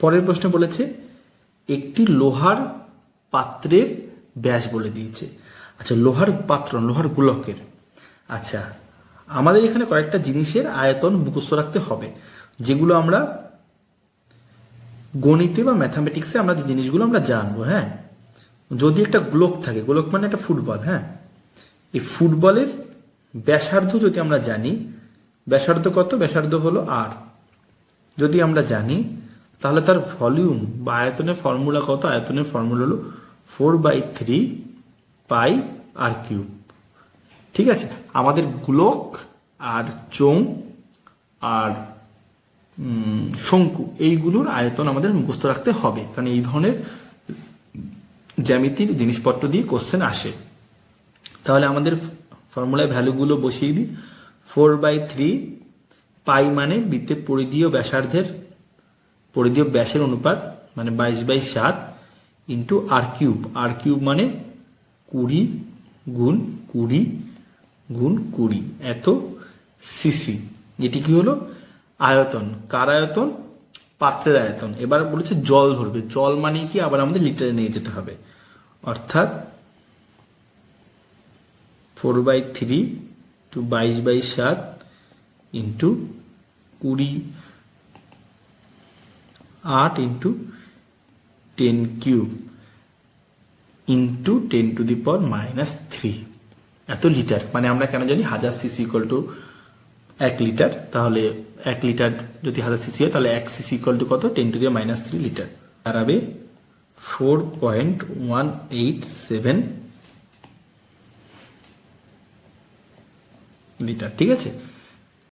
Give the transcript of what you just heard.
পরের প্রশ্নে বলেছে, একটি লোহার পাত্রের ব্যাস বলে দিয়েছে। আচ্ছা লোহার পাত্র, লোহার গোলকের। আচ্ছা আমাদের এখানে কয়েকটা জিনিসের আয়তন মুখস্থ রাখতে হবে, যেগুলো আমরা গণিতে বা ম্যাথামেটিক্সে আমরা যে জিনিসগুলো আমরা জানব হ্যাঁ? যদি একটা গোলক থাকে, গোলক মানে একটা ফুটবল হ্যাঁ? এই ফুটবলের ব্যাসার্ধ যদি আমরা জানি, ব্যাসার্ধ কত? ব্যাসার্ধ হলো আর যদি আমরা জানি তাহলে তার ভলিউম বা আয়তনের ফর্মুলা কত? আয়তনের ফর্মুলা হলো four by three pi r cube. ঠিক আছে? আমাদের গোলক আর চোং আর শঙ্কু, এইগুলোর আয়তন আমাদের মুখস্থ রাখতে হবে। কারণ এই ধরনের জ্যামিতির জিনিসপত্র দিয়ে কোশ্চেন আসে। তাহলে আমাদের ফর্মুলায় ভ্যালুগুলো বসিয়ে দিই। ফোর বাই থ্রি পাই মানে বৃত্তের পরিধীয় ব্যাসার্ধের পরিধীয় ব্যাসের অনুপাত মানে বাইশ বাই সাত into r cube r cube মানে কুড়ি গুণ কুড়ি গুণ কুড়ি। এত সিসি এটি কি হলো? আয়তন। কার আয়তন? পাত্রের আয়তন। এবার বলেছে জল ধরবে। জল মানে কি? আবার আমাদের লিটারে নিয়ে যেতে হবে। অর্থাৎ ফোর বাই থ্রি টু বাইশ বাই সাত ইন্টু কুড়ি আট into ten cube into ten to the power minus three এত লিটার মানে আমরা কেন জানি হাজার সিসি ইকুয়াল টু এক লিটার তাহলে এক লিটার যদি হাজার সিসি হয়, তাহলে এক সিসি ইকুয়াল টু কত? Ten to the minus three litre দাঁড়াবে four point one eight seven litre ঠিক আছে?